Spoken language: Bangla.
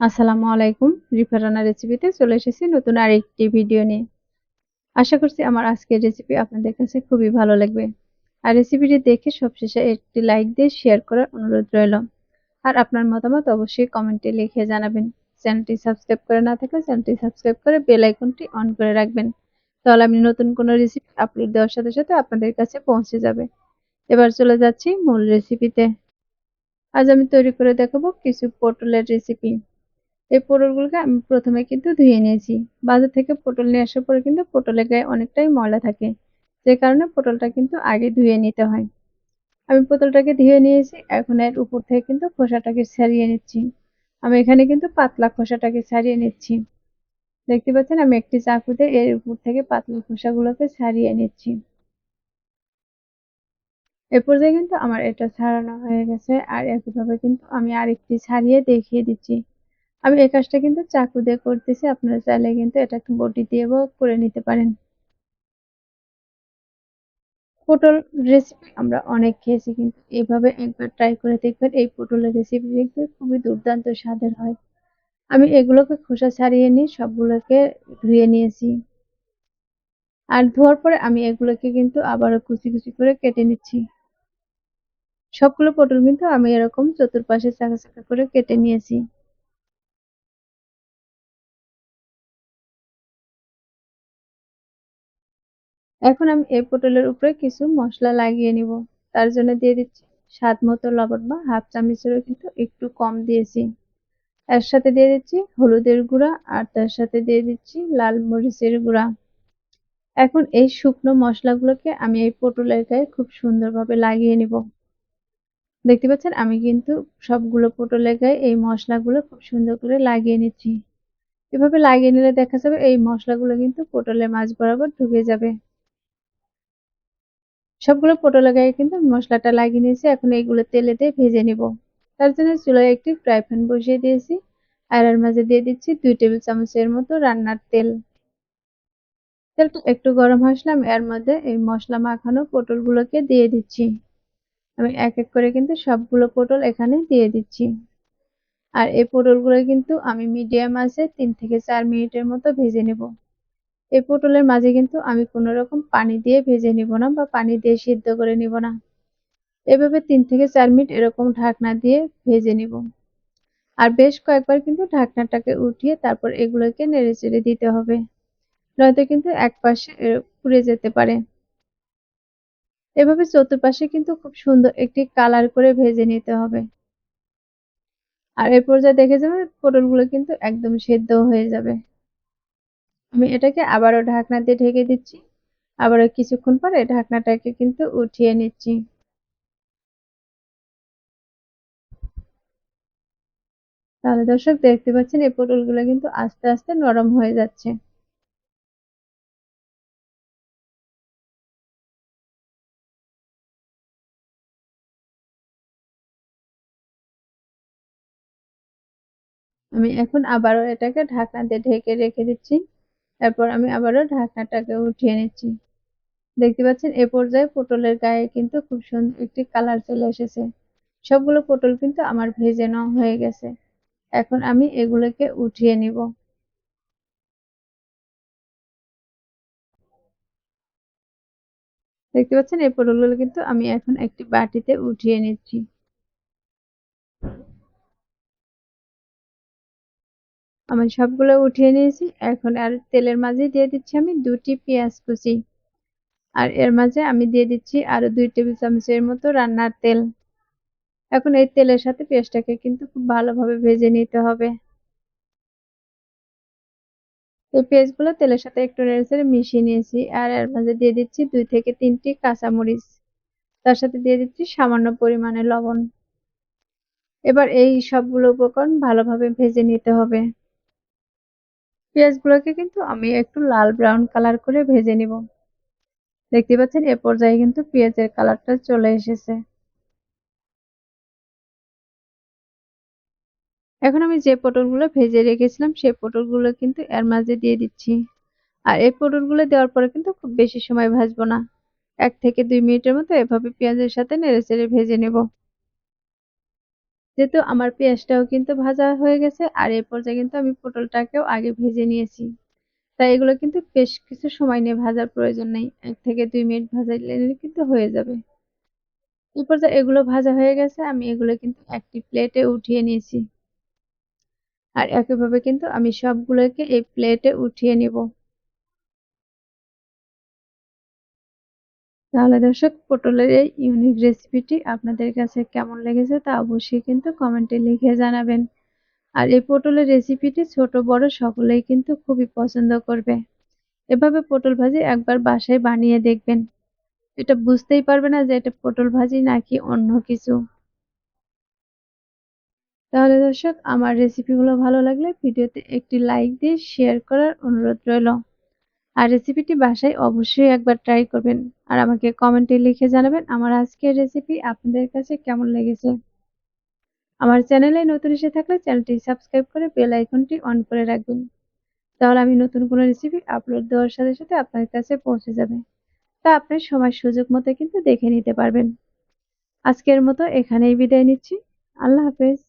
আসসালামু আলাইকুম। রিফা রান্না রেসিপিতে চলে এসেছি নতুন আরেকটি ভিডিও নিয়ে। আশা করছি আমার আজকের রেসিপি আপনাদের কাছে খুবই ভালো লাগবে। আর রেসিপিটি দেখে সবশেষে একটি লাইক দিয়ে শেয়ার করার অনুরোধ রইল। আর আপনার মতামত অবশ্যই কমেন্টে লিখে জানাবেন। চ্যানেলটি সাবস্ক্রাইব করে না থাকলে চ্যানেলটি সাবস্ক্রাইব করে বেল আইকনটি অন করে রাখবেন। তাহলে আমি নতুন কোনো রেসিপি আপলোড দেওয়ার সাথে সাথে আপনাদের কাছে পৌঁছে যাবে। এবার চলে যাচ্ছি মূল রেসিপিতে। আজ আমি তৈরি করে দেখাবো কিছু পটলের রেসিপি। এই পটলগুলোকে আমি প্রথমে কিন্তু ধুয়ে নিয়েছি। বাজার থেকে পটল নিয়ে আসার পরে কিন্তু পটলের গায়ে অনেকটাই ময়লা থাকে, যে কারণে পটলটা কিন্তু আগে ধুয়ে নিতে হয়। আমি পটলটাকে ধুয়ে নিয়েছি, এখন এর উপর থেকে কিন্তু খোসাটাকে ছাড়িয়ে নিচ্ছি। আমি এখানে কিন্তু পাতলা খোসাটাকে ছাড়িয়ে নিচ্ছি। দেখতে পাচ্ছেন, আমি একটি চাকুতে এর উপর থেকে পাতলা খোসাগুলোকে ছাড়িয়ে নিচ্ছি। এ পর্যায়ে কিন্তু আমার এটা ছাড়ানো হয়ে গেছে, আর একইভাবে কিন্তু আমি আরেকটি ছাড়িয়ে দেখিয়ে দিচ্ছি। আমি এই কাজটা কিন্তু চাকু দিয়ে করতেছি, আপনারা চাইলে কিন্তু এটা একটু বটি দিয়েও করে নিতে পারেন। পটল রেসিপি আমরা অনেক খেয়েছি কিন্তু এইভাবে একবার ট্রাই করে দেখবেন, এই পটলের রেসিপি দেখতে খুবই দুর্দান্ত স্বাদের হয়। আমি এগুলোকে খোসা ছাড়িয়ে নিয়ে সবগুলোকে ধুয়ে নিয়েছি। আর ধোয়ার পরে আমি এগুলোকে কিন্তু আবারও কুচি কুচি করে কেটে নিচ্ছি। সবগুলো পটল কিন্তু আমি এরকম চতুর্পাশে চাকা চাকা করে কেটে নিয়েছি। এখন আমি এই পটলের উপরে কিছু মশলা লাগিয়ে নিব। তার জন্য দিয়ে দিচ্ছি স্বাদ মতো লবণ বা হাফ চামচেরও কিন্তু একটু কম দিয়েছি। এর সাথে দিয়ে দিচ্ছি হলুদের গুঁড়া আর তার সাথে দিয়ে দিচ্ছি লাল মরিচের গুঁড়া। এখন এই শুকনো মশলাগুলোকে আমি এই পটলের গায়ে খুব সুন্দরভাবে লাগিয়ে নিব। দেখতে পাচ্ছেন, আমি কিন্তু সবগুলো পটলের গায়ে এই মশলাগুলো খুব সুন্দর করে লাগিয়ে নিচ্ছি। এভাবে লাগিয়ে নিলে দেখা যাবে এই মশলাগুলো কিন্তু পটলের মাছ বরাবর ঢুকে যাবে। সবগুলো পটল গায়ে কিন্তু মশলাটা লাগিয়ে নিয়েছি। এখন এইগুলো তেলে দিয়ে ভেজে নিব। তার জন্য চুলায় একটি ফ্রাই প্যান বসিয়ে দিয়েছি। আর এর মাঝে দিয়ে দিচ্ছি দুই টেবিল চামচের মতো রান্নার তেল। তেলটা একটু গরম আসলাম এর মধ্যে এই মশলা মাখানো পটলগুলোকে দিয়ে দিচ্ছি। আমি এক এক করে কিন্তু সবগুলো পটল এখানে দিয়ে দিচ্ছি। আর এই পটলগুলো কিন্তু আমি মিডিয়াম আছে তিন থেকে চার মিনিটের মতো ভেজে নেব। এই পটলের মাঝে কিন্তু আমি কোনো রকম পানি দিয়ে ভেজে নিব না বা পানি দিয়ে সিদ্ধ করে নিব না। এভাবে তিন থেকে চার মিনিট এরকম ঢাকনা দিয়ে ভেজে নিব। আর বেশ কয়েকবার কিন্তু ঢাকনাটাকে উঠিয়ে তারপর এগুলোকে নেড়ে চেড়ে দিতে হবে। নয়তো কিন্তু এক পাশে পুড়ে যেতে পারে। এভাবে চতুর্পাশে কিন্তু খুব সুন্দর একটি কালার করে ভেজে নিতে হবে। আর এর পর্যায়ে দেখে যাবে, পটলগুলো কিন্তু একদম সেদ্ধ হয়ে যাবে। আমি এটাকে আবারও ঢাকনা দিয়ে ঢেকে দিচ্ছি। আবারও কিছুক্ষণ পরে ঢাকনাটাকে কিন্তু উঠিয়ে নিচ্ছি। তাহলে দর্শক দেখতে পাচ্ছেন, এই পটলগুলো কিন্তু আস্তে আস্তে নরম হয়ে যাচ্ছে। আমি এখন আবারও এটাকে ঢাকনা দিয়ে ঢেকে রেখে দিচ্ছি। তারপর আমি আবারও ঢাকনাটাকে উঠিয়ে নিচ্ছি। দেখতে পাচ্ছেন, এ পর্যায়ে পটলের গায়ে কিন্তু খুব সুন্দর একটি কালার চলে এসেছে। সবগুলো পটল কিন্তু আমার ভেজে নেওয়া হয়ে গেছে। এখন আমি এগুলোকে উঠিয়ে নিব। দেখতে পাচ্ছেন, এই পটলগুলো কিন্তু আমি এখন একটি বাটিতে উঠিয়ে নিচ্ছি। আমি সবগুলো উঠিয়ে নিয়েছি। এখন আর তেলের মাঝে দিয়ে দিচ্ছি আমি দুটি পেঁয়াজ কুচি। আর এর মাঝে আমি দিয়ে দিচ্ছি আরও দুই টেবিল চামচের মতো রান্নার তেল। এখন এই তেলের সাথে পেঁয়াজটাকে কিন্তু খুব ভালোভাবে ভেজে নিতে হবে। এই পেঁয়াজগুলো তেলের সাথে একটু নেড়ে মিশিয়ে নিয়েছি। আর এর মাঝে দিয়ে দিচ্ছি দুই থেকে তিনটি কাঁচামরিচ। তার সাথে দিয়ে দিচ্ছি সামান্য পরিমাণে লবণ। এবার এই সবগুলো উপকরণ ভালোভাবে ভেজে নিতে হবে। পেঁয়াজগুলোকে কিন্তু আমি একটু লাল ব্রাউন কালার করে ভেজে নিব। দেখতে পাচ্ছেন, এ পর্যায়ে কিন্তু পেঁয়াজের কালারটা চলে এসেছে। এখন আমি যে পটলগুলো ভেজে রেখেছিলাম সেই পটলগুলো কিন্তু এর মাঝে দিয়ে দিচ্ছি। আর এই পটলগুলো দেওয়ার পরে কিন্তু খুব বেশি সময় ভাজবো না। এক থেকে দুই মিনিটের মতো এভাবে পেঁয়াজের সাথে নেড়ে চেড়ে ভেজে নেব। যেহেতু আমার পেঁয়াজটাও কিন্তু ভাজা হয়ে গেছে, আর এই পর্যায়ে কিন্তু আমি পটলটাকেও আগে ভেজে নিয়েছি। তাই এগুলো কিন্তু বেশ কিছু সময় নিয়ে ভাজার প্রয়োজন নেই, এক থেকে দুই মিনিট ভাজালে কিন্তু হয়ে যাবে। এই পর্যায়ে এগুলো ভাজা হয়ে গেছে, আমি এগুলো কিন্তু একটি প্লেটে উঠিয়ে নিয়েছি। আর একইভাবে কিন্তু আমি সবগুলোকে এই প্লেটে উঠিয়ে নিব। তাহলে দর্শক, পটলের এই ইউনিক রেসিপিটি আপনাদের কাছে কেমন লেগেছে তা অবশ্যই কিন্তু কমেন্টে লিখে জানাবেন। আর এই পটলের রেসিপিটি ছোট, বড় সকলেই কিন্তু খুবই পছন্দ করবে। এভাবে পটল ভাজি একবার বাসায় বানিয়ে দেখবেন। এটা বুঝতেই পারবে না যে এটা পটল ভাজি নাকি অন্য কিছু। তাহলে দর্শক, আমার রেসিপিগুলো ভালো লাগলে ভিডিওতে একটি লাইক দিয়ে শেয়ার করার অনুরোধ রইল। আর রেসিপিটি বাসায় অবশ্যই একবার ট্রাই করবেন। আর আমাকে কমেন্টে লিখে জানাবেন আমার আজকের রেসিপি আপনাদের কাছে কেমন লেগেছে। আমার চ্যানেলে নতুন এসে থাকলে চ্যানেলটি সাবস্ক্রাইব করে বেল আইকনটি অন করে রাখবেন। তাহলে আমি নতুন কোনো রেসিপি আপলোড দেওয়ার সাথে সাথে আপনার কাছে পৌঁছে যাবে। তা আপনি সময় সুযোগ মতো কিন্তু দেখে নিতে পারবেন। আজকের মতো এখানেই বিদায় নিচ্ছি। আল্লাহ হাফেজ।